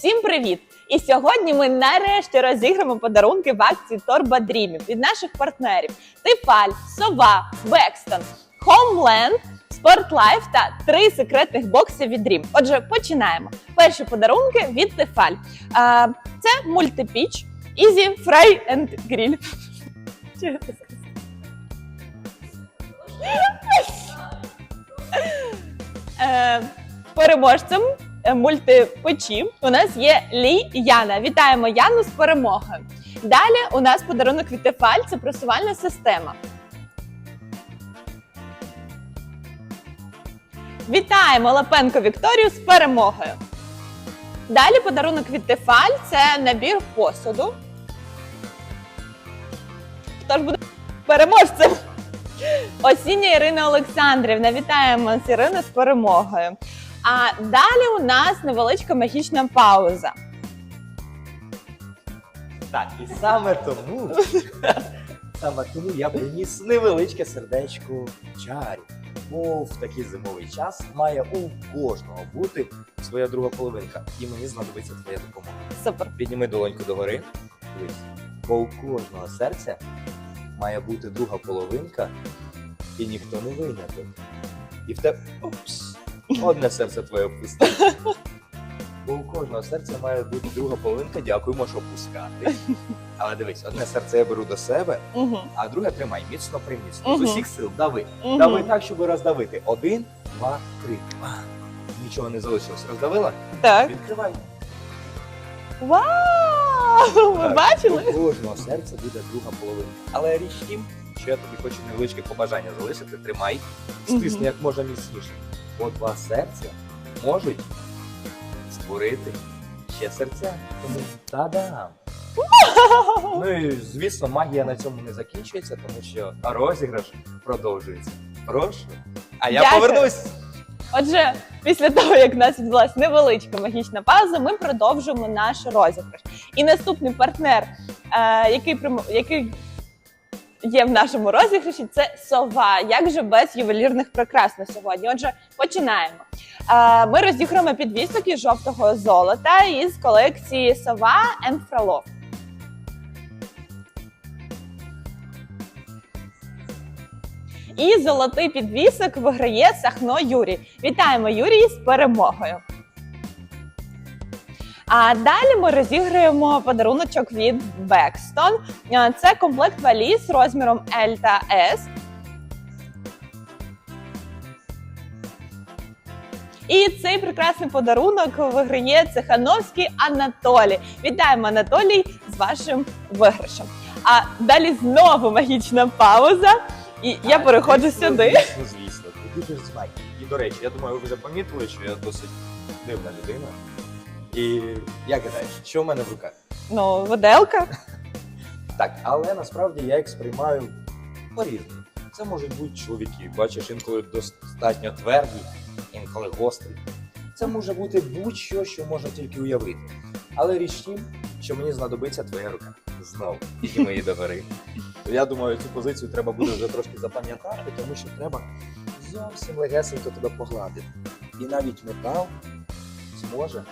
Всім привіт! І сьогодні ми нарешті розіграємо подарунки в акції Торба Дрімів від наших партнерів: Тифаль, Сова, Бекстон, Homeland, Спортлайф та три секретних бокси від Dream. Отже, починаємо. Перші подарунки від Тефаль. Це мультипіч Easy Fry and Grill. Переможцем мультипечі у нас є Лі Яна. Вітаємо Яну з перемогою. Далі у нас подарунок від Тефаль це просувальна система. Вітаємо Лапенко Вікторію з перемогою. Далі подарунок від Тефаль це набір посуду. Хто ж буде переможцем? Осіння Ірина Олександрівна. Вітаємо з Іриною з перемогою. А далі у нас невеличка магічна пауза. Так, і саме тому, саме тому я приніс невеличке сердечко чарі. Бо в такий зимовий час має у кожного бути своя друга половинка. І мені знадобиться твоя допомога. Супер. Підніми долоньку догори. Дивись. Бо у кожного серця має бути друга половинка, і ніхто не виняток. І в тебе. Опс! Одне серце твоє опусти. Бо у кожного серця має бути друга половинка, дякую, можеш опускати. Але дивись, одне серце я беру до себе, а друге тримай міцно приміцно. З усіх сил дави. Дави так, щоб роздавити. Один, два, три. Нічого не залишилось. Роздавила? Так. Відкривай. Вау! Ви бачили? У кожного серця буде друга половинка. Але річ тім, що я тобі хочу невеличке побажання залишити. Тримай, стисни як можна міцніше. Бо два серця можуть створити ще серця. Тому та-дам! Ну і звісно, магія на цьому не закінчується, тому що розіграш продовжується. Прошу. А я Дякую. повернусь. Отже, після того, як в нас відбулася невеличка магічна пауза, ми продовжуємо наш розіграш. І наступний партнер, е, який примо- який є в нашому розіграші, це сова. Як же без ювелірних прикрас на сьогодні? Отже, починаємо. Е, Ми розіграємо підвісок із жовтого золота із колекції Сова and І золотий підвісок виграє Сахно Юрій. Вітаємо Юрій з перемогою. А далі ми розіграємо подаруночок від Бекстон. Це комплект валіз розміром L та S. І цей прекрасний подарунок виграє Цехановський Анатолій. Вітаємо Анатолій з вашим виграшем. А далі знову магічна пауза. І я А, переходжу звісно, сюди. Звісно, звісно. Ти підеш з. І до речі, я думаю, ви вже помітили, що я досить дивна людина. І як гадаєш, що в мене в руках? Ну, виделка. Так, але насправді я їх сприймаю по-різному. Це можуть бути чоловіки, бачиш, інколи достатньо тверді, інколи гострі. Це може бути будь-що, що можна тільки уявити. Але річ тім, що мені знадобиться твоя рука. Знову, тільки мої догори. То я думаю, цю позицію треба буде вже трошки запам'ятати, тому що треба зовсім легесенько тебе погладити. І навіть метал зможе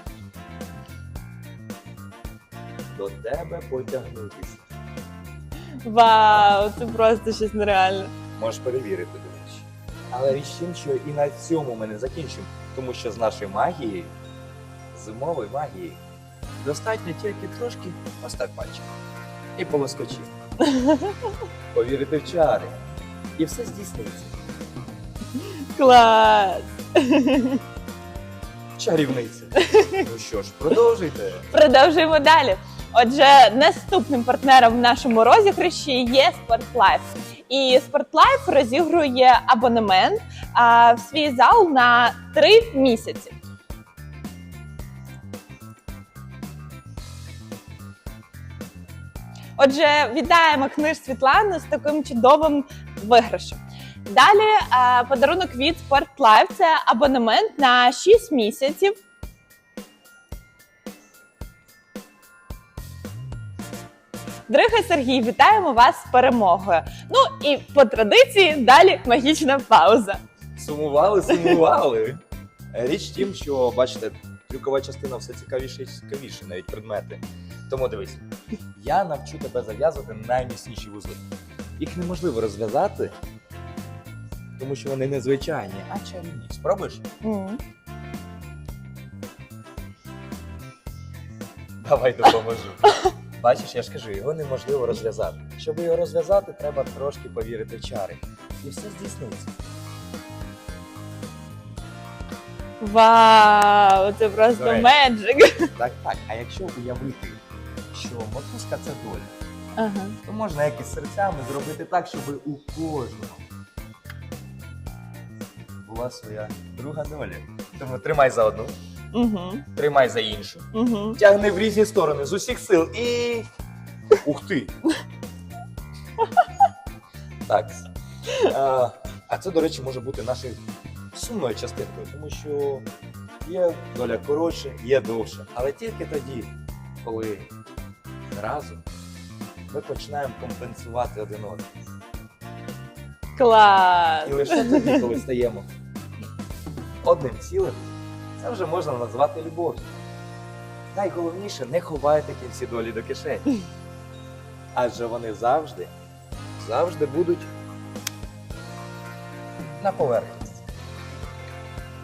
до тебе потягнутися. Вау, це просто щось нереальне. Можеш перевірити, до речі. Але річ в тім, що і на цьому ми не закінчимо, тому що з нашої магії, зимової магії, достатньо тільки трошки постав пальчик і полоскочи. Повірити в чари. І все здійсниться. Клас! Чарівниця. Ну що ж, продовжуйте. Продовжуємо далі. Отже, наступним партнером в нашому розіграші є Спортлайф. І Спортлайф розігрує абонемент а, в свій зал на три місяці. Отже, вітаємо книж Світлану з таким чудовим виграшем. Далі а, подарунок від Sportlife – це абонемент на 6 місяців Дорогий Сергій, вітаємо вас з перемогою. Ну і по традиції далі магічна пауза. Сумували, сумували. Річ тім, що бачите, трюкова частина все цікавіше і цікавіше, навіть предмети. Тому дивись, я навчу тебе зав'язувати найміцніші вузли. Їх неможливо розв'язати, тому що вони не звичайні, а чарівні. Спробуєш? М. Давай допоможу. Бачиш, я ж кажу, його неможливо розв'язати. Щоб його розв'язати, треба трошки повірити в чари. І все здійсниться. Вау, це просто До речі. меджик. Так, так. А якщо уявити, що мотузка це доля, Ага. то можна як із серцями зробити так, щоб у кожного була своя друга доля. Тому тримай за одну, Угу. тримай за іншу. Угу. Тягни в різні сторони з усіх сил і. Ух ти! так. А, а це, до речі, може бути нашою сумною частинкою, тому що є доля коротше, є довше. Але тільки тоді, коли разом ми починаємо компенсувати один одного. Клас. І лише тоді, коли стаємо одним цілим, це вже можна назвати любов'ю. Найголовніше не ховайте кінці долі до кишені. Адже вони завжди, завжди будуть на поверхні.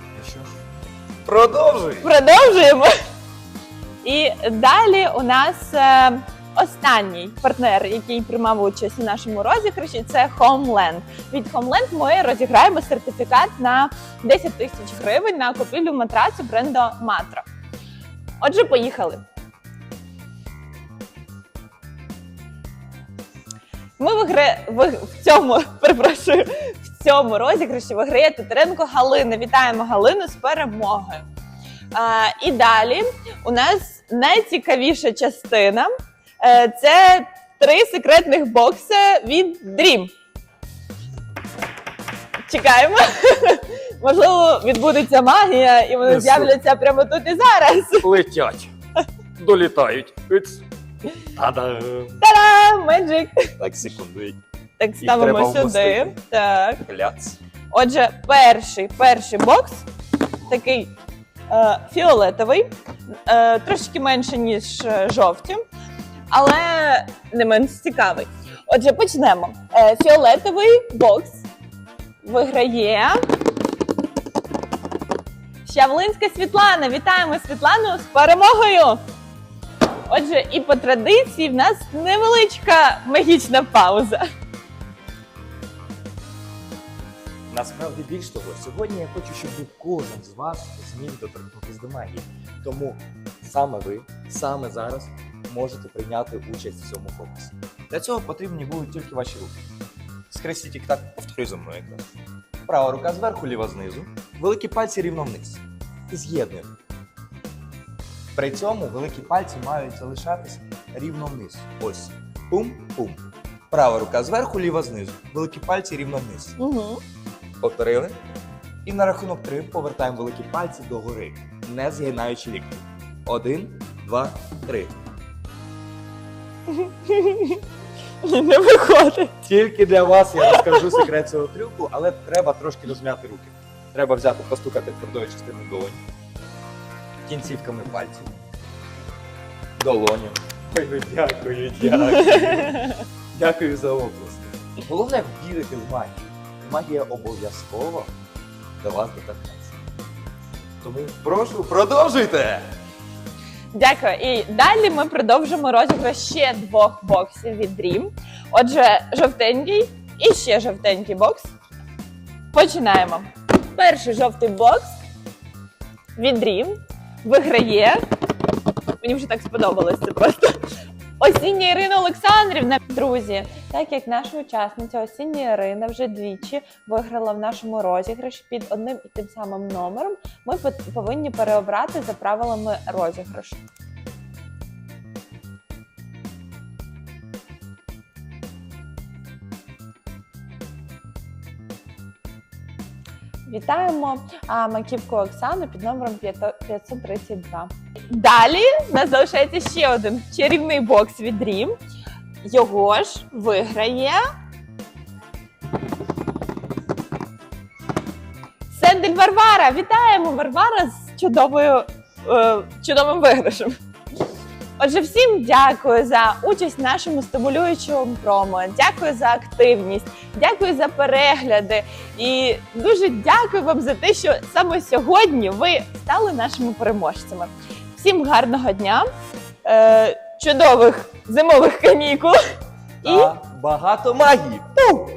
Ну що ж, продовжуй! Продовжуємо. І далі у нас е, останній партнер, який приймав участь у нашому розіграші, це Homeland. Від Homeland ми розіграємо сертифікат на 10 тисяч гривень на купівлю матрацу бренду Matro. Отже, поїхали. Ми вигра... ви... в цьому перепрошую, в цьому розіграші виграє Тетеренко Галина. Вітаємо Галину з перемогою. А, і далі у нас найцікавіша частина це три секретних бокси від Dream. Чекаємо. Можливо, відбудеться магія, і вони Несу. з'являться прямо тут і зараз. Летять, долітають. Та-да! Та-дам! Magic! Так, секунду. Так, ставимо треба сюди. вмостити. Так. Гляц. Отже, перший, перший бокс такий е, фіолетовий, е, трошки менше, ніж е, жовті, але не менш цікавий. Отже, почнемо. Е, фіолетовий бокс виграє. Щавлинська Світлана. Вітаємо Світлану з перемогою! Отже, і по традиції в нас невеличка магічна пауза. Насправді більш того, сьогодні я хочу, щоб кожен з вас зміг доторкнутися до магії. Тому саме ви, саме зараз можете прийняти участь в цьому фокусі. Для цього потрібні будуть тільки ваші руки. Скрестіть їх так, повторюй за мною якраз. Права рука зверху, ліва знизу, великі пальці рівно вниз. І з'єднуємо. При цьому великі пальці мають залишатися рівно вниз. Ось. Пум-пум. Права рука зверху, ліва знизу. Великі пальці рівно вниз. Угу. Повторили. І на рахунок три повертаємо великі пальці догори, не згинаючи лікті. Один, два, три. Не виходить. Тільки для вас я розкажу секрет цього трюку, але треба трошки розм'яти руки. Треба взяти, постукати твердою частиною долоні, кінцівками пальців, долоню. Ой, ну дякую, дякую. Дякую за оплески. Головне вірити в магію. Магія обов'язково до вас доторкнеться. Тому прошу, продовжуйте! Дякую. І далі ми продовжимо розіграш ще двох боксів від Dream. Отже, жовтенький і ще жовтенький бокс. Починаємо. Перший жовтий бокс від Dream виграє. Мені вже так сподобалось це просто. Осіння Ірина Олександрівна, друзі, так як наша учасниця Осіння Ірина вже двічі виграла в нашому розіграші під одним і тим самим номером, ми повинні переобрати за правилами розіграшу. Вітаємо а, Маківку Оксану під номером 500 532. Далі нас залишається ще один чарівний бокс від Dream. Його ж виграє. Сендель Варвара. Вітаємо Варвара з чудовою е, чудовим виграшем. Отже, всім дякую за участь в нашому стимулюючому промо. Дякую за активність, дякую за перегляди. І дуже дякую вам за те, що саме сьогодні ви стали нашими переможцями. Всім гарного дня, е, чудових зимових канікул і багато магії. Пу!